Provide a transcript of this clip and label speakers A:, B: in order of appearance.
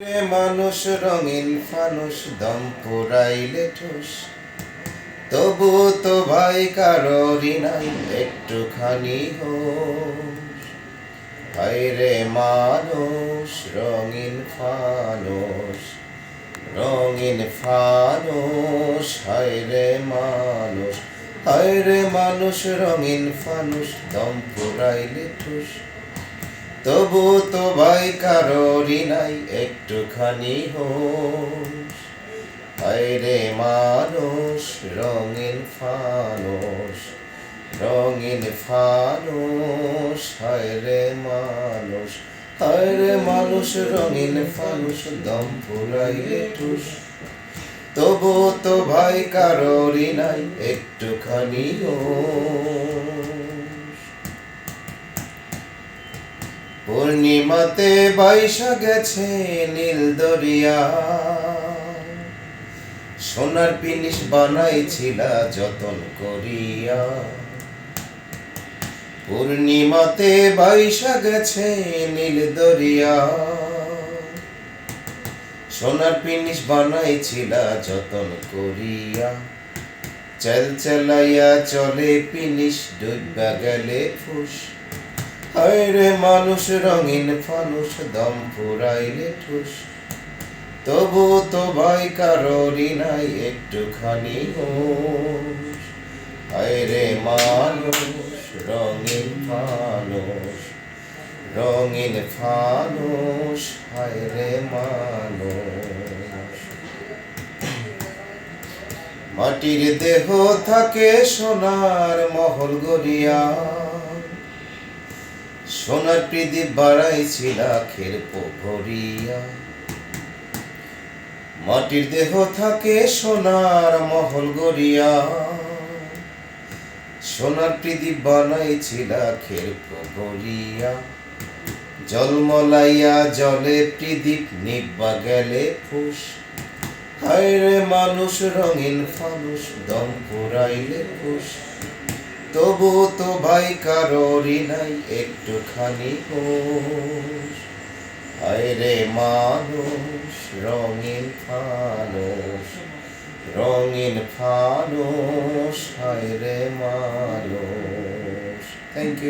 A: মানুষ রঙিন ফানুষ, দম পুরাইলে ঠুস। তবু তো ভাই কারোরই নাই, একটুখানি হায় রে মানুষ, রঙিন ফানুষ রঙিন ফানুষ, হায় রে মানুষ। হায় রে মানুষ, রঙিন ফানুষ, দম পুরাইলে ঠুস। তবু তো ভাই কারোরই নাই, একটুখানি হোস রে মানুষ, রঙিন ফানুষ রঙিন ফানুষ রে মানুষ রে মানুষ, রঙিন ফানুষ, দম ফুরাইলে টুস। তবু তো ভাই কারোরই নাই, একটুখানি হোস পূর্ণিমাতে বাইশা গেছে নীল দরিয়া। সোনার পিনিস বানাইছিলা যতন করিয়া। পূর্ণিমাতে বাইশা গেছে নীল দরিয়া। সোনার পিনিস বানাইছিলা যতন করিয়া। চেল চেলাইয়া চলে পিনিস ডুববা গেলে ফুস। রে মানুষ রঙিন ফানুষ, দম ফুরাইলে ঠুস। তবু তো ভাই কারোরই নাই একটুখানি রে মানুষ রঙিন ফানুষ রঙিন ফানুষ রে মানুষ। মাটির দেহ থাকে সোনার মহল গড়িয়া। সোনার প্রদীপ বাড়াইছিল আখের পোখরিয়া মাটির দেহ থাকে সোনার মহল গড়িয়া। সোনার প্রদীপ বানাইছিল আখের পোখরিয়া জলমলাইয়া জলে প্রদীপ নিব্বা গেলে ফুস। হায় রে মানুষ রঙিন ফানুষ দম পুরাইলে ফুস। তবু তো ভাই কারোরই নাই, একটুখানি হোস হায় রে মানুষ, রঙিন ফানুষ রঙিন ফানুষ, হায় রে মানুষ। Thank you